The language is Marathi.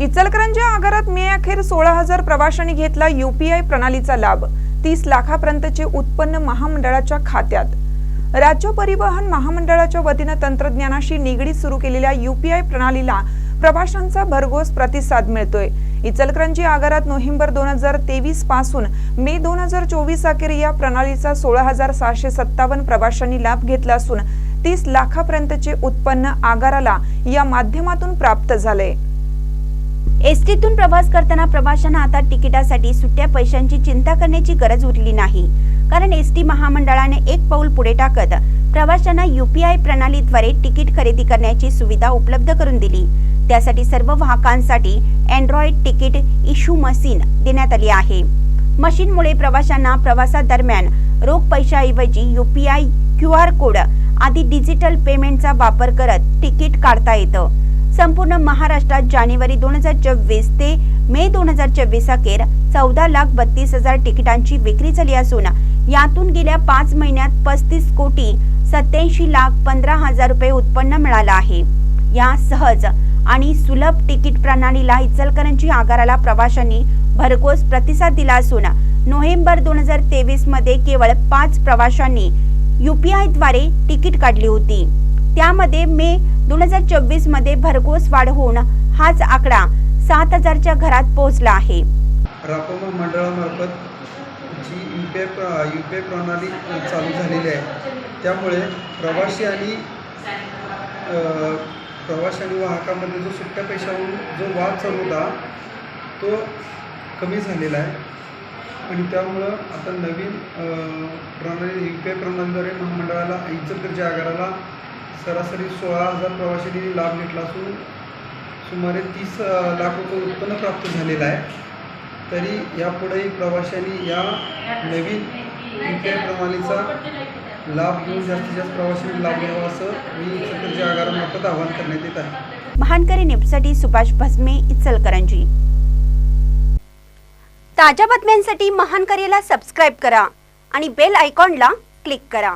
इचलकरंजी आगारात मे अखेर सोळा हजार प्रवाशांनी घेतला युपीआय प्रणालीचा लाभ. तीस लाखापर्यंतचे उत्पन्न महामंडळाच्या खात्यात. राज्य परिवहन महामंडळाच्या वतीनं तंत्रज्ञानाशी निगडीत सुरू केलेल्या युपीआय प्रणालीला प्रवाशांचा भरघोस प्रतिसाद मिळतोय. इचलकरंजी आगारात नोव्हेंबर दोन हजार तेवीसपासून मे दोन हजार चोवीस अखेर या प्रणालीचा सोळा हजार सहाशे सत्तावन्न प्रवाशांनी लाभ घेतला असून तीस लाखापर्यंतचे उत्पन्न आगाराला या माध्यमातून प्राप्त झालंय. एसटीतून प्रवास करताना प्रवाशांना आता तिकिटासाठी सुट्ट्या पैशांची चिंता करण्याची गरज उरली नाही. कारण एसटी महामंडळाने एक पाऊल पुढे टाकत प्रवाशांना युपीआय प्रणालीद्वारे तिकीट खरेदी करण्याची सुविधा उपलब्ध करून दिली. त्यासाठी सर्व वाहकांसाठी अँड्रॉइड तिकीट इश्यू मशीन देण्यात आली आहे. मशीनमुळे प्रवाशांना प्रवासादरम्यान रोख पैशाऐवजी युपीआय क्यू आर कोड आदी डिजिटल पेमेंटचा वापर करत तिकीट काढता येतं. संपूर्ण महाराष्ट्रात जानेवारी दोन हजार चोवीस ते मे दोन हजार चोवीस अखेर चौदा लाख बत्तीस हजार तिकिटांची विक्री झाली असून यातून गेल्या पाच महिन्यात पस्तीस कोटी सत्याऐंशी लाख पंधरा हजार रुपये उत्पन्न मिळालं आहे. या सहज आणि सुलभ तिकीट प्रणालीला इचलकरंजी आगाराला प्रवाशांनी भरघोस प्रतिसाद दिला असून नोव्हेंबर दोन हजार तेवीसमध्ये केवळ पाच प्रवाशांनी युपीआयद्वारे तिकीट काढली होती. त्यामध्ये मे दोन हजार चोवीसमध्ये भरघोस वाढ होऊन हाच आकडा सात हजारच्या घरात पोहोचला आहे. रापम मंडळामार्फत G U P I U P I प्रणाली चालू झालेली आहे. त्यामुळे प्रवासी आणि प्रवासी आणि वाहकामध्ये जो सुट्ट्या पैशावरून जो वाद चालू होता तो कमी झालेला आहे. आणि त्यामुळं आता नवीन प्रणाली यू पी आय प्रणालीद्वारे महामंडळाला इचलकरंजी आगाराला सरासरी सोळा हजार प्रवाशांनी लाभ घेतला असून सुमारे तीस अ, लाख रुपये उत्पन्न प्राप्त झालेलं आहे. तरी यापुढेही प्रवाशांनी या नवीन यू पी आय प्रणालीचा लाभ घेऊन जास्तीत जास्त प्रवाशांनी लाभ घ्यावा असं मी इचलकरंजी आगारामार्फत आवाहन करण्यात येत आहे. महानकरी न्यूजसाठी सुभाष भस्मे इचलकरंजी. ताज्या बातम्यांसाठी महानकरीला सबस्क्राईब करा आणि बेल आयकॉनला क्लिक करा.